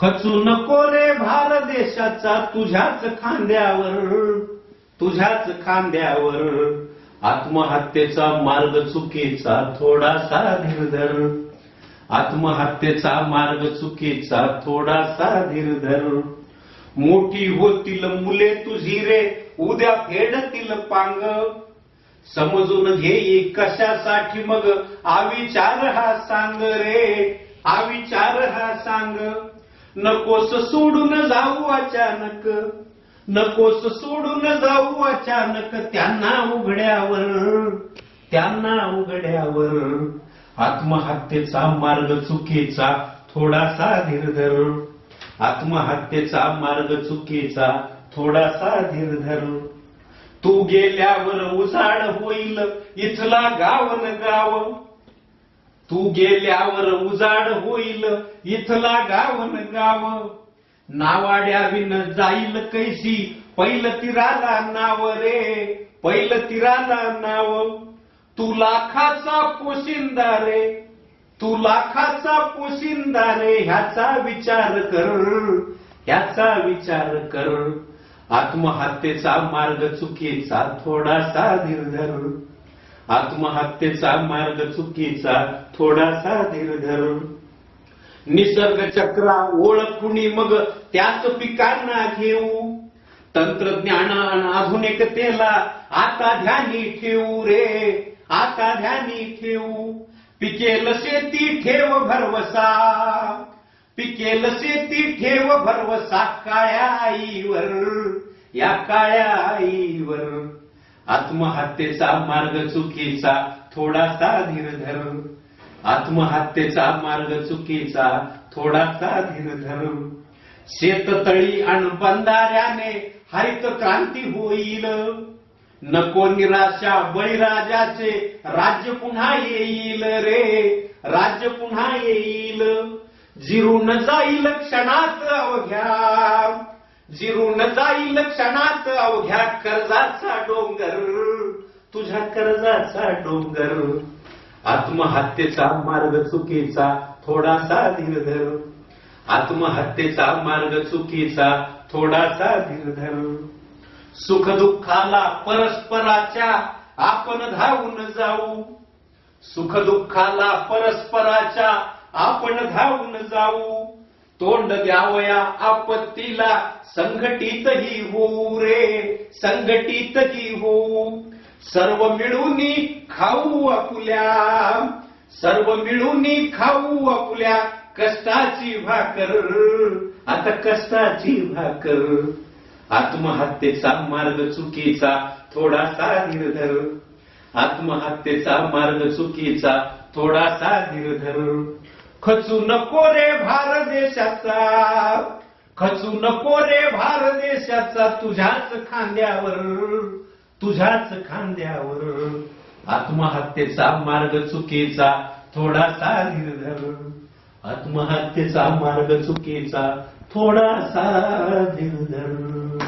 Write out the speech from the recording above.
खचू नको रे भार देशाचा तुझ्याच खांद्यावर तुझ्याच खांद्यावर. आत्महत्येचा मार्ग चुकीचा थोडासा धीरधर. आत्महत्येचा मार्ग चुकीचा थोडासा धीरधर. मोठी होतील मुले तुझी रे उद्या फेडतील पांग. समजून घेई कशासाठी मग? आविचार हा सांग रे आविचार हा सांग. नकोस सोडून जाऊ अचानक. नकोस सोडून जाऊ अचानक त्यांना उघड्यावर. त्यांना उघड्यावर. आत्महत्येचा मार्ग चुकीचा थोडासा धीरधर. आत्महत्येचा मार्ग चुकीचा थोडासा धीरधर. तू गेल्यावर उजाड होईल इथला गावन गाव. तू गेल्यावर उजाड होईल इथला गावन गाव. नावाड्या विन जाईल कैसी पैल तिराला नाव रे पैल तिराला नाव. तू लाखाचा पोशिंदा रे तू लाखाचा पोशिंदा रे ह्याचा विचार कर ह्याचा विचार कर. आत्महत्येचा मार्ग चुकीचा थोडासा निर्धर. आत्महत्येचा मार्ग चुकीचा थोडासा धीरधर. निसर्ग चक्रा ओळखुणी मग त्याच पिकांना घेऊ. तंत्रज्ञान आधुनिकतेला आता ध्यानी ठेवू रे आता ध्यानी ठेवू. पिकेल शेती ठेव भरवसा पिकेल शेती ठेव भरवसा काळ्या आईवर या काळ्या आईवर. आत्महत्येचा मार्ग चुकीचा थोडासा धीरधर आत्महत्येचा मार्ग चुकीचा थोडासा धीरधर शेततळी आणि बंधाऱ्याने हरित क्रांती होईल. नको निराशा बळीराजाचे राज्य पुन्हा येईल रे. राज्य पुन्हा येईल. जिरून जाईल क्षणात अवघ्या. जिरून जाईल क्षणात अवघ्या कर्जाचा डोंगर. तुझ्या कर्जाचा डोंगर. आत्महत्येचा मार्ग चुकीचा थोडासा धीरधर. आत्महत्येचा मार्ग चुकीचा थोडासा धीरधर. सुख दुःखाला परस्पराच्या आपण धावून जाऊ. सुख दुःखाला परस्पराच्या आपण धावून जाऊ. तोंड द्यावया आपत्तीला. संघटितही होऊ रे संघटितही होऊ सर्व मिळून खाऊ आपुल्या. सर्व मिळून खाऊ आपुल्या. कष्टाची भाकर आता कष्टाची भाकर. आत्महत्येचा मार्ग चुकीचा थोडासा निर्धर. आत्महत्येचा मार्ग चुकीचा थोडासा निर्धर. खचू नको रे भार देशाचा खचू नको रे भार देशाचा तुझ्याच खांद्यावर तुझ्याच खांद्यावर. आत्महत्येचा मार्ग चुकीचा थोडासा धीरधर आत्महत्येचा मार्ग चुकीचा थोडासा निर्धर